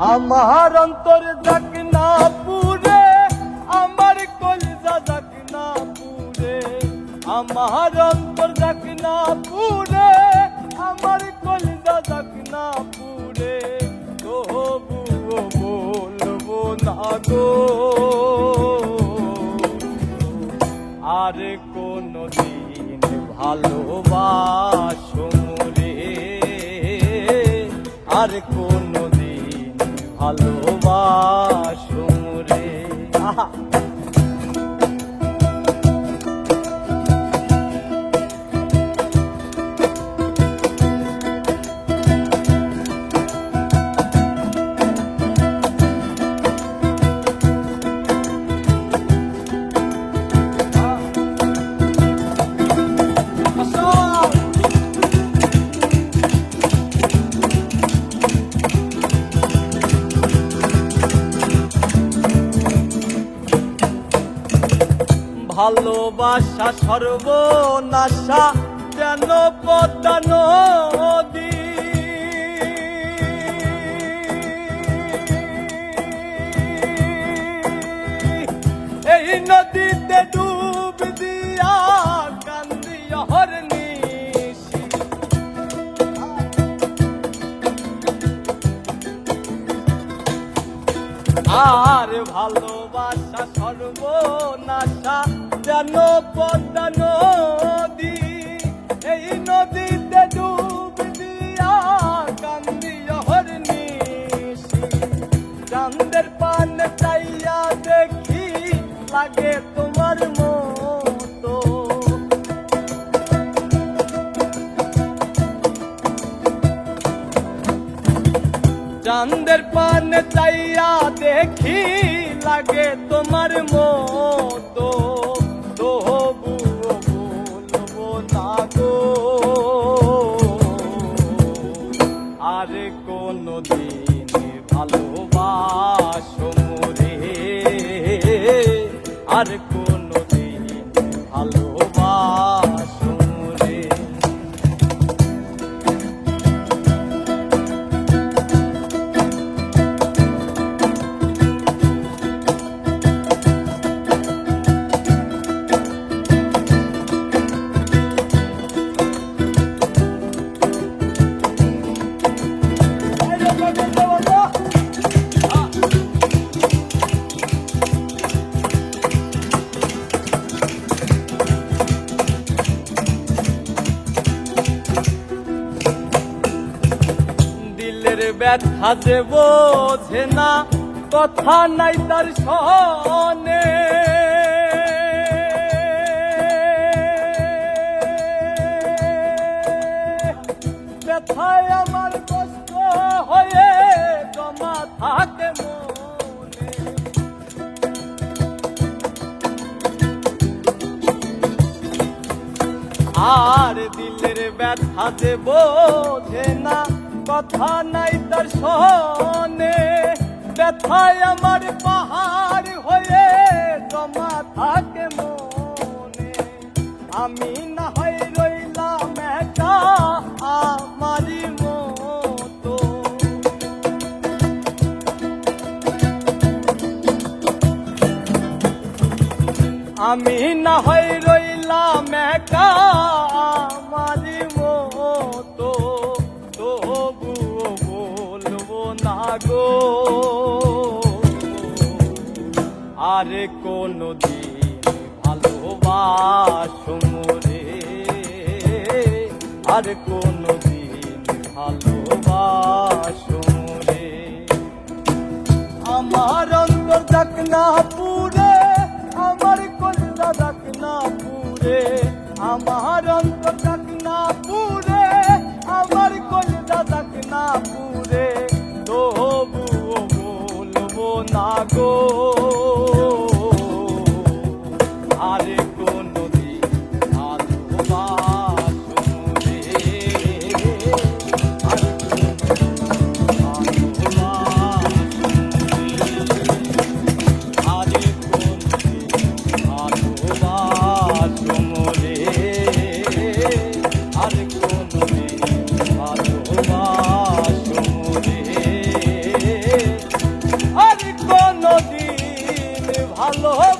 আমার অন্তর যাক না পুরে আমার কলজা যাক না পুরে আমার অন্তর যাক না পুরে আমার কলজা যাক না পুরে তবুও বলব না গো, আর কোনো দিন ভালোবাসো রে, আর কোনো ভালোবাসো রে। আহা। ভালোবাসা সর্বনাশা যেন পদ্মা এই নদীতে ডুব দিয়া কান্দি হরনিশি আর ভালোবাসা, সর্বনাশা, যেন পদ্মা নদী, এই নদীতে ডুব দিয়া কান্দি হরনিশি চান্দের পান চাইয়া দেখি লাগে তোমার চান্দের পান চাইয়া দেখি লাগে তোমার মতো। গো। আর কোনো আর ব্যথা যে বোঝে না, কথা নাই তার সনে ব্যথায় আমার কষ্ট হয়ে জমা থাকে আর দিলের ব্যথা যে বোঝে না কথা নাই তার সনে। ব্যথায় আমার পাহাড় হয়ে জমা থাকে মনে। আমি না হয় রইলাম একা আমারই মতো। আমি না হয় রইলাম একা আমারই গো। আরে কোনো দিন ভালোবাসো রে। আর কোনো দিন ভালোবাসো রে। আমার অন্তর যাক না পুরে আমার কলজা যাক না পুরে আমার অন্তর যাক না পুরে আমার কলজা যাক না পুরে ভালোবাসা